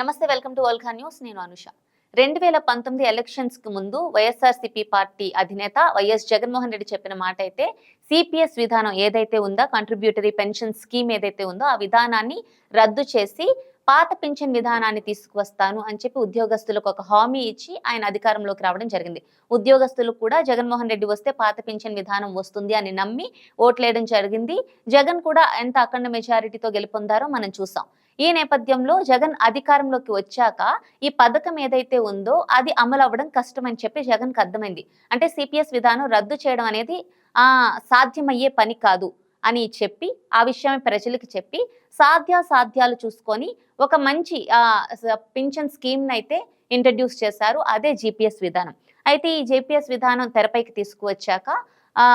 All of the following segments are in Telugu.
నమస్తే వెల్కమ్ టు వల్ఖా న్యూస్. నేను అనుష. రెండు వేల పంతొమ్మిది ఎలక్షన్స్కు ముందు వైఎస్ఆర్సీపీ పార్టీ అధినేత వైఎస్ జగన్మోహన్ రెడ్డి చెప్పిన మాట అయితే సిపిఎస్ విధానం ఏదైతే ఉందో కంట్రిబ్యూటరీ పెన్షన్ స్కీమ్ ఏదైతే ఉందో ఆ విధానాన్ని రద్దు చేసి పాత పింఛన్ విధానాన్ని తీసుకువస్తాను అని చెప్పి ఉద్యోగస్తులకు ఒక హామీ ఇచ్చి ఆయన అధికారంలోకి రావడం జరిగింది. ఉద్యోగస్తులు కూడా జగన్మోహన్ రెడ్డి వస్తే పాత పింఛన్ విధానం వస్తుంది అని నమ్మి ఓట్లేయడం జరిగింది. జగన్ కూడా ఎంత అఖండ మెజారిటీతో గెలుపొందారో మనం చూసాం. ఈ నేపథ్యంలో జగన్ అధికారంలోకి వచ్చాక ఈ పథకం ఏదైతే ఉందో అది అమలు అవ్వడం కష్టమని చెప్పి జగన్కి అర్థమైంది. అంటే సిపిఎస్ విధానం రద్దు చేయడం అనేది ఆ సాధ్యమయ్యే పని కాదు అని చెప్పి ఆ విషయమే ప్రజలకు చెప్పి సాధ్యాసాధ్యాలు చూసుకొని ఒక మంచి ఆ పింఛన్ స్కీమ్ని అయితే ఇంట్రడ్యూస్ చేశారు. అదే జిపిఎస్ విధానం. అయితే ఈ జిపిఎస్ విధానం తెరపైకి తీసుకువచ్చాక ఆ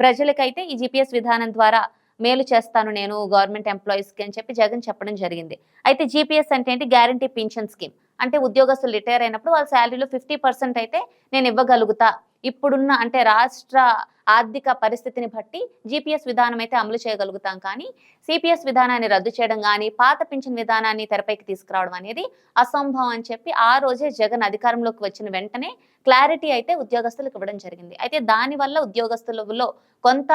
ప్రజలకైతే ఈ జిపిఎస్ విధానం ద్వారా మేలు చేస్తాను నేను గవర్నమెంట్ ఎంప్లాయీస్కి అని చెప్పి జగన్ చెప్పడం జరిగింది. అయితే జీపీఎస్ అంటే ఏంటి? గ్యారంటీ పింఛన్ స్కీమ్. అంటే ఉద్యోగస్తులు రిటైర్ అయినప్పుడు వాళ్ళ శాలరీలో ఫిఫ్టీ పర్సెంట్ అయితే నేను ఇవ్వగలుగుతా. ఇప్పుడున్న అంటే రాష్ట్ర ఆర్థిక పరిస్థితిని బట్టి జీపీఎస్ విధానం అయితే అమలు చేయగలుగుతాం. కానీ సిపిఎస్ విధానాన్ని రద్దు చేయడం కానీ పాత పింఛన్ విధానాన్ని తెరపైకి తీసుకురావడం అనేది అసంభవం అని చెప్పి ఆ రోజే జగన్ అధికారంలోకి వచ్చిన వెంటనే క్లారిటీ అయితే ఉద్యోగస్తులకు ఇవ్వడం జరిగింది. అయితే దానివల్ల ఉద్యోగస్తులలో కొంత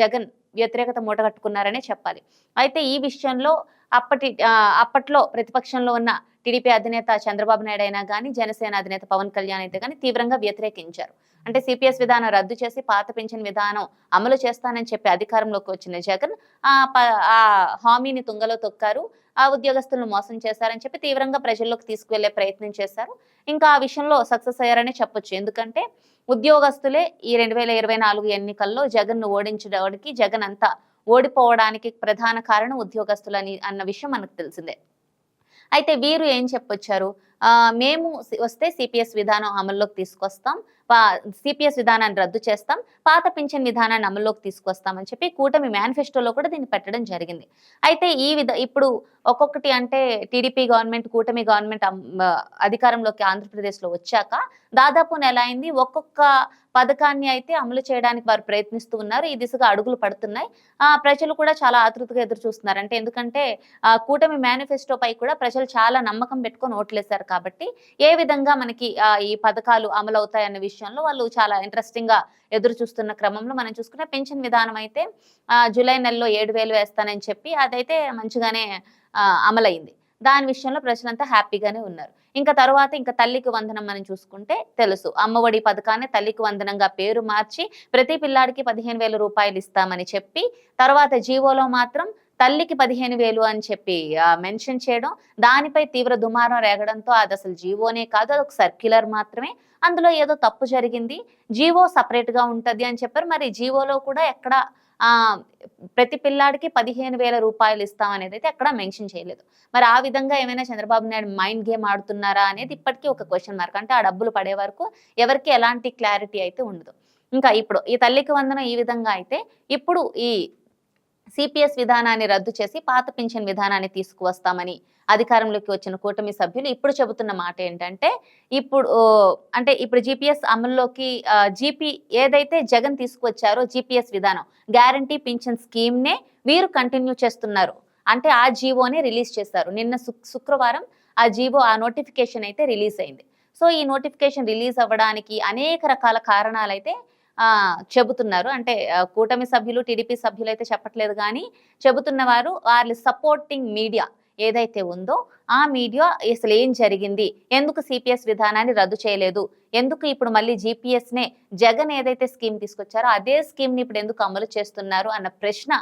జగన్ వ్యతిరేకత మూటగట్టుకున్నారనే చెప్పాలి. అయితే ఈ విషయంలో అప్పటి అప్పట్లో ప్రతిపక్షంలో ఉన్న టీడీపీ అధినేత చంద్రబాబు నాయుడు అయినా కానీ జనసేన అధినేత పవన్ కళ్యాణ్ అయితే కానీ తీవ్రంగా వ్యతిరేకించారు. అంటే సిపిఎస్ విధానం రద్దు చేసి పాత పెన్షన్ విధానం అమలు చేస్తానని చెప్పి అధికారంలోకి వచ్చిన జగన్ ఆ ప- ఆ హామీని తుంగలో తొక్కారు. ఆ ఉద్యోగస్తులను మోసం చేశారని చెప్పి తీవ్రంగా ప్రజల్లోకి తీసుకువెళ్ళే ప్రయత్నం చేశారు. ఇంకా ఆ విషయంలో సక్సెస్ అయ్యారనే చెప్పొచ్చు. ఎందుకంటే ఉద్యోగస్తులే ఈ రెండు వేల ఇరవై నాలుగు ఎన్నికల్లో జగన్ను ఓడించడానికి జగన్ అంతా ఓడిపోవడానికి ప్రధాన కారణం ఉద్యోగస్తులని అన్న విషయం మనకు తెలిసిందే. అయితే వీరు ఏం చెప్పొచ్చారు? మేము వస్తే సిపిఎస్ విధానం అమల్లోకి తీసుకొస్తాం. సిపిఎస్ విధానాన్ని రద్దు చేస్తాం. పాత పింఛన్ విధానాన్ని అమల్లోకి తీసుకొస్తామని చెప్పి కూటమి మేనిఫెస్టోలో కూడా దీన్ని పెట్టడం జరిగింది. అయితే ఈ విధ ఇప్పుడు ఒక్కొక్కటి అంటే టీడీపీ గవర్నమెంట్ కూటమి గవర్నమెంట్ అధికారంలోకి ఆంధ్రప్రదేశ్లో వచ్చాక దాదాపు నెల అయింది. ఒక్కొక్క పథకాన్ని అయితే అమలు చేయడానికి వారు ప్రయత్నిస్తూ ఉన్నారు. ఈ దిశగా అడుగులు పడుతున్నాయి. ఆ ప్రజలు కూడా చాలా ఆతృతగా ఎదురు చూస్తున్నారు. అంటే ఎందుకంటే కూటమి మేనిఫెస్టోపై కూడా ప్రజలు చాలా నమ్మకం పెట్టుకొని ఓట్లేశారు. కాబట్టి ఏ విధంగా మనకి ఈ పథకాలు అమలు అవుతాయన్న విషయంలో వాళ్ళు చాలా ఇంట్రెస్టింగ్గా ఎదురు చూస్తున్న క్రమంలో మనం చూసుకునే పెన్షన్ విధానం అయితే జూలై నెలలో ఏడు వేలు వేస్తానని చెప్పి అదైతే మంచిగానే అమలైంది. దాని విషయంలో ప్రజలంతా హ్యాపీగానే ఉన్నారు. ఇంకా తర్వాత ఇంకా తల్లికి వందనం మనం చూసుకుంటే తెలుసు. అమ్మఒడి పథకాన్ని తల్లికి వందనంగా పేరు మార్చి ప్రతి పిల్లాడికి పదిహేను వేల రూపాయలు ఇస్తామని చెప్పి తర్వాత జీవోలో మాత్రం తల్లికి పదిహేను వేలు అని చెప్పి మెన్షన్ చేయడం దానిపై తీవ్ర దుమారం రేగడంతో అది అసలు జీవోనే కాదు అది ఒక సర్క్యులర్ మాత్రమే. అందులో ఏదో తప్పు జరిగింది జీవో సపరేట్గా అని చెప్పారు. మరి జీవోలో కూడా ఎక్కడ ప్రతి పిల్లాడికి పదిహేను వేల రూపాయలు ఇస్తాం అనేది అయితే ఎక్కడ మెన్షన్ చేయలేదు. మరి ఆ విధంగా ఏమైనా చంద్రబాబు నాయుడు మైండ్ గేమ్ ఆడుతున్నారా అనేది ఇప్పటికీ ఒక క్వశ్చన్ మార్క్. అంటే ఆ డబ్బులు పడే వరకు ఎవరికి ఎలాంటి క్లారిటీ అయితే ఉండదు. ఇంకా ఇప్పుడు ఈ తల్లికి వందనం ఈ విధంగా అయితే ఇప్పుడు ఈ సిపిఎస్ విధానాన్ని రద్దు చేసి పాత పింఛన్ విధానాన్ని తీసుకువస్తామని అధికారంలోకి వచ్చిన కూటమి సభ్యులు ఇప్పుడు చెబుతున్న మాట ఏంటంటే ఇప్పుడు అంటే ఇప్పుడు జిపిఎస్ అమల్లోకి జీపీ ఏదైతే జగన్ తీసుకువచ్చారో జిపిఎస్ విధానం గ్యారంటీ పింఛన్ స్కీమ్నే వీరు కంటిన్యూ చేస్తున్నారు. అంటే ఆ జీవోనే రిలీజ్ చేశారు. నిన్న శుక్రవారం ఆ జీవో ఆ నోటిఫికేషన్ అయితే రిలీజ్ అయింది. సో ఈ నోటిఫికేషన్ రిలీజ్ అవ్వడానికి అనేక రకాల కారణాలైతే చెబుతున్నారు. అంటే కూటమి సభ్యులు టీడీపీ సభ్యులు అయితే చెప్పట్లేదు కానీ చెబుతున్న వారు వాళ్ళ సపోర్టింగ్ మీడియా ఏదైతే ఉందో ఆ మీడియా అసలు ఏం జరిగింది? ఎందుకు సిపిఎస్ విధానాన్ని రద్దు చేయలేదు? ఎందుకు ఇప్పుడు మళ్ళీ GPS నే జగన్ ఏదైతే స్కీమ్ తీసుకొచ్చారో అదే స్కీమ్ని ఇప్పుడు ఎందుకు అమలు చేస్తున్నారు? అన్న ప్రశ్న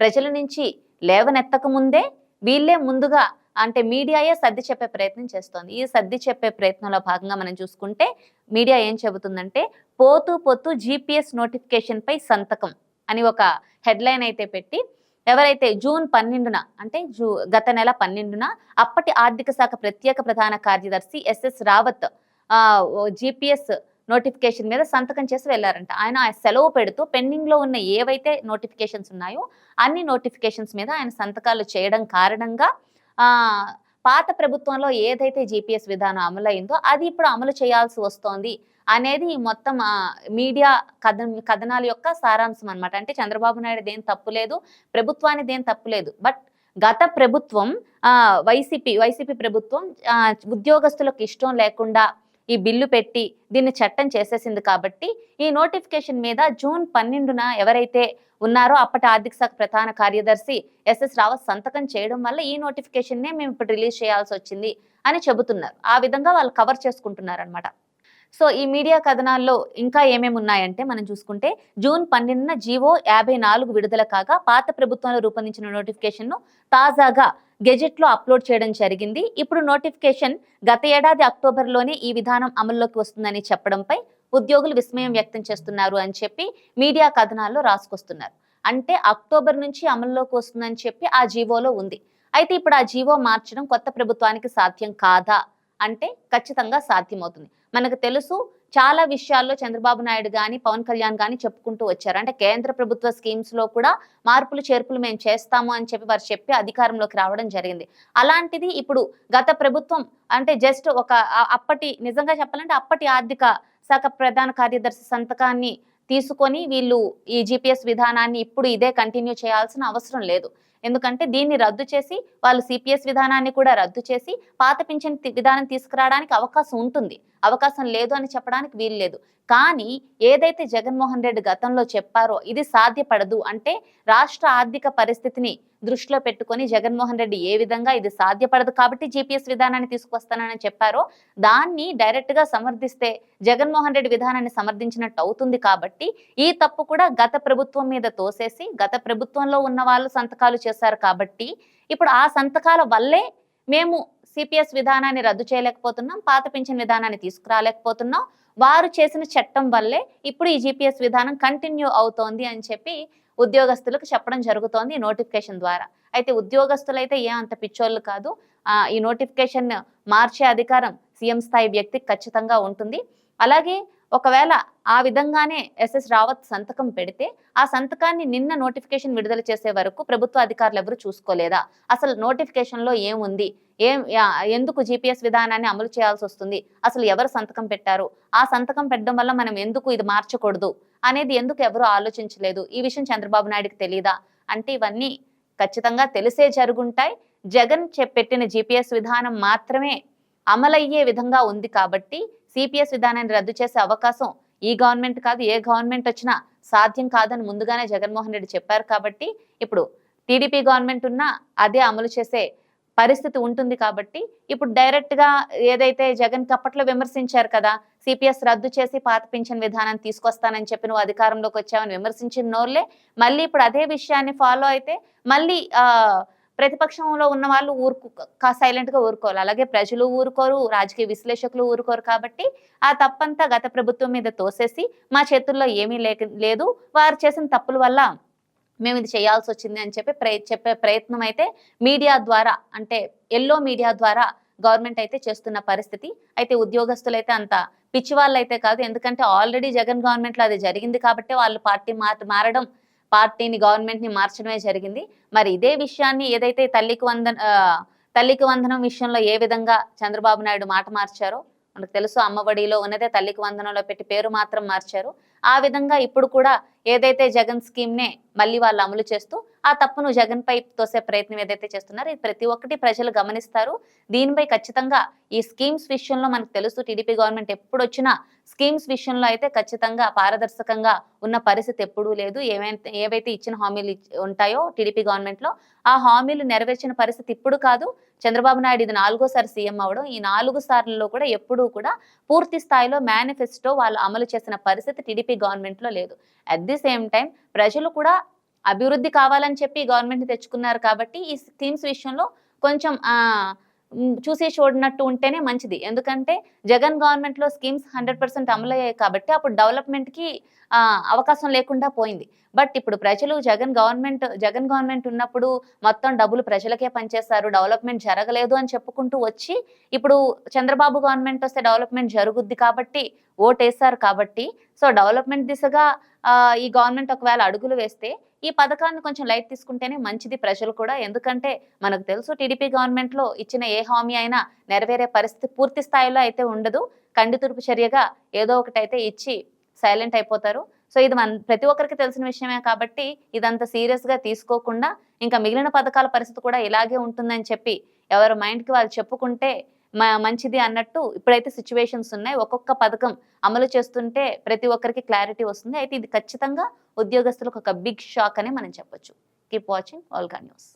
ప్రజల నుంచి లేవనెత్తక ముందే వీళ్ళే ముందుగా అంటే మీడియాయే సర్ది చెప్పే ప్రయత్నం చేస్తోంది. ఈ సర్ది చెప్పే ప్రయత్నంలో భాగంగా మనం చూసుకుంటే మీడియా ఏం చెబుతుందంటే పోతూ పోతూ జీపీఎస్ నోటిఫికేషన్ పై సంతకం అని ఒక హెడ్లైన్ అయితే పెట్టి ఎవరైతే జూన్ పన్నెండున అంటే జూ గత నెల పన్నెండున అప్పటి ఆర్థిక శాఖ ప్రత్యేక ప్రధాన కార్యదర్శి ఎస్ఎస్ రావత్ జీపీఎస్ నోటిఫికేషన్ మీద సంతకం చేసి వెళ్ళారంట. ఆయన సెలవు పెడుతూ పెండింగ్లో ఉన్న ఏవైతే నోటిఫికేషన్స్ ఉన్నాయో అన్ని నోటిఫికేషన్స్ మీద ఆయన సంతకాలు చేయడం కారణంగా పాత ప్రభుత్వంలో ఏదైతే జీపీఎస్ విధానం అమలైందో అది ఇప్పుడు అమలు చేయాల్సి వస్తోంది అనేది మొత్తం మీడియా కథ కథనాల యొక్క సారాంశం అనమాట అంటే చంద్రబాబు నాయుడు దేని తప్పు లేదు ప్రభుత్వానికి దేని తప్పు లేదు. బట్ గత ప్రభుత్వం వైసీపీ వైసీపీ ప్రభుత్వం ఉద్యోగస్తులకు ఇష్టం లేకుండా ఈ బిల్లు పెట్టి దీన్ని చట్టం చేసేసింది కాబట్టి ఈ నోటిఫికేషన్ మీద జూన్ పన్నెండున ఎవరైతే ఉన్నారో అప్పటి ఆర్థిక శాఖ ప్రధాన కార్యదర్శి ఎస్ఎస్ రావత్ సంతకం చేయడం వల్ల ఈ నోటిఫికేషన్నే మేము ఇప్పుడు రిలీజ్ చేయాల్సి వచ్చింది అని చెబుతున్నారు. ఆ విధంగా వాళ్ళు కవర్ చేసుకుంటున్నారు అనమాట సో ఈ మీడియా కథనాల్లో ఇంకా ఏమేమి ఉన్నాయంటే మనం చూసుకుంటే జూన్ పన్నెండున జీవో యాభై నాలుగు విడుదల కాగా పాత ప్రభుత్వంలో రూపొందించిన నోటిఫికేషన్ను తాజాగా గెజెట్లో అప్లోడ్ చేయడం జరిగింది. ఇప్పుడు నోటిఫికేషన్ గత ఏడాది అక్టోబర్లోనే ఈ విధానం అమల్లోకి వస్తుందని చెప్పడంపై ఉద్యోగులు విస్మయం వ్యక్తం చేస్తున్నారు అని చెప్పి మీడియా కథనాల్లో రాసుకొస్తున్నారు. అంటే అక్టోబర్ నుంచి అమల్లోకి వస్తుందని చెప్పి ఆ జీవోలో ఉంది. అయితే ఇప్పుడు ఆ జీవో మార్చడం కొత్త ప్రభుత్వానికి సాధ్యం కాదా? అంటే ఖచ్చితంగా సాధ్యమవుతుంది. మనకు తెలుసు చాలా విషయాల్లో చంద్రబాబు నాయుడు కానీ పవన్ కళ్యాణ్ కానీ చెప్పుకుంటూ వచ్చారు. అంటే కేంద్ర ప్రభుత్వ స్కీమ్స్లో కూడా మార్పులు చేర్పులు మేము చేస్తాము అని చెప్పి వారు చెప్పి అధికారంలోకి రావడం జరిగింది. అలాంటిది ఇప్పుడు గత ప్రభుత్వం అంటే జస్ట్ ఒక అప్పటి నిజంగా చెప్పాలంటే అప్పటి ఆర్థిక శాఖ ప్రధాన కార్యదర్శి సంతకాన్ని తీసుకొని వీళ్ళు ఈ జిపిఎస్ విధానాన్ని ఇప్పుడు ఇదే కంటిన్యూ చేయాల్సిన అవసరం లేదు. ఎందుకంటే దీన్ని రద్దు చేసి వాళ్ళు సిపిఎస్ విధానాన్ని కూడా రద్దు చేసి పాత పింఛన్ విధానం తీసుకురావడానికి అవకాశం ఉంటుంది. అవకాశం లేదు అని చెప్పడానికి వీలు లేదు. కానీ ఏదైతే జగన్మోహన్ రెడ్డి గతంలో చెప్పారో ఇది సాధ్యపడదు అంటే రాష్ట్ర ఆర్థిక పరిస్థితిని దృష్టిలో పెట్టుకొని జగన్మోహన్ రెడ్డి ఏ విధంగా ఇది సాధ్యపడదు కాబట్టి జీపీఎస్ విధానాన్ని తీసుకొస్తానని చెప్పారో దాన్ని డైరెక్ట్గా సమర్థిస్తే జగన్మోహన్ రెడ్డి విధానాన్ని సమర్థించినట్టు అవుతుంది కాబట్టి ఈ తప్పు కూడా గత ప్రభుత్వం మీద తోసేసి గత ప్రభుత్వంలో ఉన్న వాళ్ళు సంతకాలు చేశారు కాబట్టి ఇప్పుడు ఆ సంతకాల వల్లే మేము సిపిఎస్ విధానాన్ని రద్దు చేయలేకపోతున్నాం పాత పింఛన్ విధానాన్ని తీసుకురాలేకపోతున్నాం. వారు చేసిన చట్టం వల్లే ఇప్పుడు ఈ జీపీఎస్ విధానం కంటిన్యూ అవుతోంది అని చెప్పి ఉద్యోగస్తులకు చెప్పడం జరుగుతోంది ఈ నోటిఫికేషన్ ద్వారా. అయితే ఉద్యోగస్తులు అయితే ఏ అంత పిచ్చోళ్ళు కాదు. ఈ నోటిఫికేషన్ మార్చే అధికారం సీఎం స్థాయి వ్యక్తికి ఖచ్చితంగా ఉంటుంది. అలాగే ఒకవేళ ఆ విధంగానే ఎస్ఎస్ రావత్ సంతకం పెడితే ఆ సంతకాన్ని నిన్న నోటిఫికేషన్ విడుదల చేసే వరకు ప్రభుత్వ అధికారులు ఎవరు చూసుకోలేదా? అసలు నోటిఫికేషన్లో ఏముంది? ఏం ఎందుకు జీపీఎస్ విధానాన్ని అమలు చేయాల్సి వస్తుంది? అసలు ఎవరు సంతకం పెట్టారు? ఆ సంతకం పెట్టడం వల్ల మనం ఎందుకు ఇది మార్చకూడదు? అనేది ఎందుకు ఎవరు ఆలోచించలేదు? ఈ విషయం చంద్రబాబు నాయుడుకి తెలియదా అంటే ఇవన్నీ ఖచ్చితంగా తెలిసే జరుగుంటాయి. జగన్ చెప్పెట్టిన పెట్టిన జీపీఎస్ విధానం మాత్రమే అమలయ్యే విధంగా ఉంది కాబట్టి సిపిఎస్ విధానాన్ని రద్దు చేసే అవకాశం ఈ గవర్నమెంట్ కాదు ఏ గవర్నమెంట్ వచ్చినా సాధ్యం కాదని ముందుగానే జగన్మోహన్ రెడ్డి చెప్పారు కాబట్టి ఇప్పుడు టీడీపీ గవర్నమెంట్ ఉన్నా అదే అమలు చేసే పరిస్థితి ఉంటుంది కాబట్టి ఇప్పుడు డైరెక్ట్గా ఏదైతే జగన్ అప్పట్లో విమర్శించారు కదా సిపిఎస్ రద్దు చేసి పాత పింఛన్ విధానం తీసుకొస్తానని చెప్పి నువ్వు అధికారంలోకి వచ్చావని విమర్శించిన నోర్లే మళ్ళీ ఇప్పుడు అదే విషయాన్ని ఫాలో అయితే మళ్ళీ ఆ ప్రతిపక్షంలో ఉన్న వాళ్ళు ఊరుకు సైలెంట్గా ఊరుకోవాలి. అలాగే ప్రజలు ఊరుకోరు రాజకీయ విశ్లేషకులు ఊరుకోరు కాబట్టి ఆ తప్పంతా గత ప్రభుత్వం మీద తోసేసి మా చేతుల్లో ఏమీ లేదు. వారు చేసిన తప్పుల వల్ల మేము ఇది చేయాల్సి వచ్చింది అని చెప్పి చెప్పే ప్రయత్నం అయితే మీడియా ద్వారా అంటే ఎల్లో మీడియా ద్వారా గవర్నమెంట్ అయితే చేస్తున్న పరిస్థితి. అయితే ఉద్యోగస్తులైతే అంత పిచ్చి వాళ్ళు అయితే కాదు. ఎందుకంటే ఆల్రెడీ జగన్ గవర్నమెంట్లో అది జరిగింది కాబట్టి వాళ్ళు పార్టీ మార్ మారడం పార్టీని గవర్నమెంట్ని మార్చడమే జరిగింది. మరి ఇదే విషయాన్ని ఏదైతే తల్లికి వందన ఆ, తల్లికి వందనం విషయంలో ఏ విధంగా చంద్రబాబు నాయుడు మాట మార్చారో మనకు తెలుసు అమ్మఒడిలో ఉన్నదే తల్లికి వందనంలో పెట్టి పేరు మాత్రం మార్చారు. ఆ విధంగా ఇప్పుడు కూడా ఏదైతే జగన్ స్కీమ్ నే మళ్ళీ వాళ్ళు అమలు చేస్తూ ఆ తప్పును జగన్ పై తోసే ప్రయత్నం ఏదైతే చేస్తున్నారో ఇది ప్రతి ఒక్కటి ప్రజలు గమనిస్తారు. దీనిపై ఖచ్చితంగా ఈ స్కీమ్స్ విషయంలో మనకు తెలుసు టీడీపీ గవర్నమెంట్ ఎప్పుడు వచ్చినా స్కీమ్స్ విషయంలో అయితే ఖచ్చితంగా పారదర్శకంగా ఉన్న పరిస్థితి ఎప్పుడూ లేదు. ఏవైతే ఏవైతే ఇచ్చిన హామీలు ఉంటాయో టీడీపీ గవర్నమెంట్లో ఆ హామీలు నెరవేర్చిన పరిస్థితి ఇప్పుడు కాదు. చంద్రబాబు నాయుడు ఇది నాలుగోసారి సీఎం అవడం ఈ నాలుగు సార్లలో కూడా ఎప్పుడూ కూడా పూర్తి స్థాయిలో మేనిఫెస్టో వాళ్ళు అమలు చేసిన పరిస్థితి టీడీపీ గవర్నమెంట్లో లేదు. అట్ ది సేమ్ టైం ప్రజలు కూడా అభివృద్ధి కావాలని చెప్పి గవర్నమెంట్ తెచ్చుకున్నారు కాబట్టి ఈ స్కీమ్స్ విషయంలో కొంచెం చూసి చూడనట్టు ఉంటేనే మంచిది. ఎందుకంటే జగన్ గవర్నమెంట్లో స్కీమ్స్ హండ్రెడ్ పర్సెంట్ అమలయ్యాయి కాబట్టి అప్పుడు డెవలప్మెంట్కి అవకాశం లేకుండా పోయింది. బట్ ఇప్పుడు ప్రజలు జగన్ గవర్నమెంట్ జగన్ గవర్నమెంట్ ఉన్నప్పుడు మొత్తం డబ్బులు ప్రజలకే పనిచేస్తారు డెవలప్మెంట్ జరగలేదు అని చెప్పుకుంటూ వచ్చి ఇప్పుడు చంద్రబాబు గవర్నమెంట్ వస్తే డెవలప్మెంట్ జరుగుద్ది కాబట్టి ఓటేశారు కాబట్టి సో డెవలప్మెంట్ దిశగా ఈ గవర్నమెంట్ ఒకవేళ అడుగులు వేస్తే ఈ పథకాన్ని కొంచెం లైట్ తీసుకుంటేనే మంచిది ప్రజలు కూడా. ఎందుకంటే మనకు తెలుసు టీడీపీ గవర్నమెంట్లో ఇచ్చిన ఏ హామీ అయినా నెరవేరే పరిస్థితి పూర్తి స్థాయిలో అయితే ఉండదు. కండితురుపు చర్యగా ఏదో ఒకటి అయితే ఇచ్చి సైలెంట్ అయిపోతారు. సో ఇది మన ప్రతి ఒక్కరికి తెలిసిన విషయమే కాబట్టి ఇదంత సీరియస్గా తీసుకోకుండా ఇంకా మిగిలిన పథకాల పరిస్థితి కూడా ఇలాగే ఉంటుందని చెప్పి ఎవరి మైండ్కి వాళ్ళు చెప్పుకుంటే మంచిది అన్నట్టు ఇప్పుడైతే సిచ్యువేషన్స్ ఉన్నాయి. ఒక్కొక్క పథకం అమలు చేస్తుంటే ప్రతి ఒక్కరికి క్లారిటీ వస్తుంది. అయితే ఇది ఖచ్చితంగా ఉద్యోగస్తులకు ఒక బిగ్ షాక్ అని మనం చెప్పొచ్చు. Keep watching ఆల్గా news